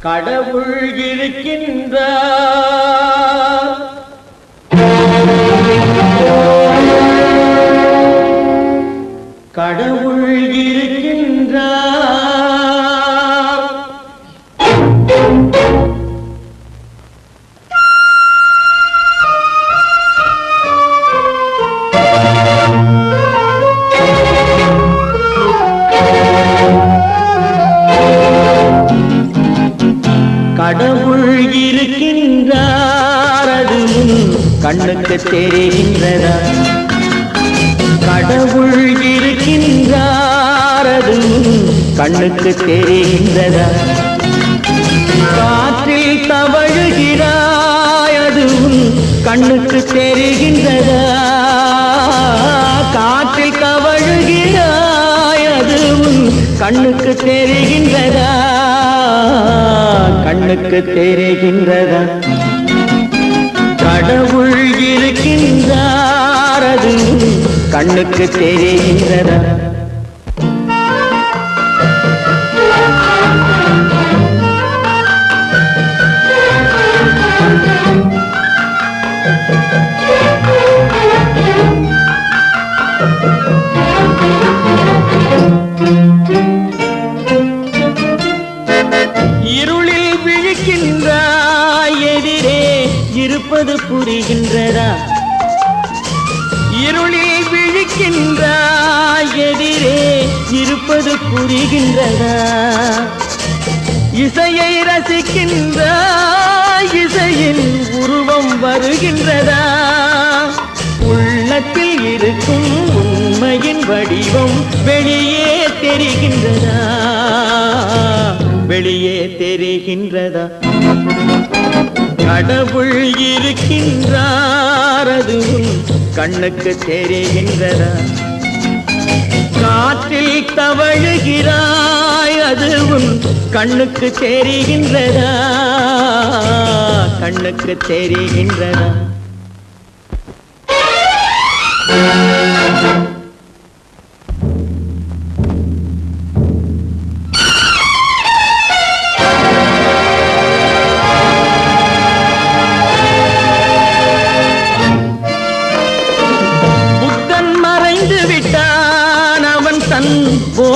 கடவுள் இருக்கின்ற கடவுள் இருக்கின்றார். கடவுள் இருக்கின்றார் அது உன் கண்ணுக்கு தெரிகின்றதா? கடவுள் இருக்கின்றார் அது உன் கண்ணுக்கு தெரிகின்றதா? காற்றில் தவழுகிறாய் அது உன் கண்ணுக்கு தெரிகின்றதா? காற்றில் தவழுகிறாய் அது உன் கண்ணுக்கு தெரிகின்றதா? கண்ணுக்கு தெரிகின்றதா? கடவுள் இருக்கின்றார் கண்ணுக்கு தெரிகின்றதா? thank you இருளில் விழிக்கின்றாய் எதிரே இருப்பது புரிகின்றதா? இருளில் விழிக்கின்றாய் எதிரே இருப்பது புரிகின்றதா? இசையை ரசிக்கின்றாய் இசையின் உருவம் வருகின்றதா? வெளியே தெரிகின்றதா? கடவுள் இருக்கின்றார் அதுவும் கண்ணுக்கு தெரிகின்றதா? காற்றில் தவழுகிறாய் அதுவும் கண்ணுக்கு தெரிகின்றதா? கண்ணுக்கு தெரிகின்றதா?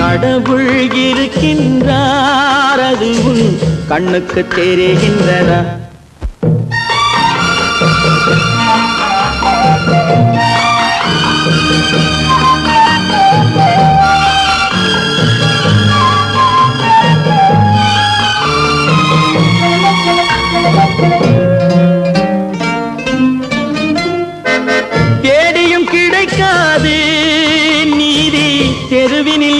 கடவுள் இருக்கின்றார் அது உன் கண்ணுக்கு தெரிகின்றதா? தெருவினில்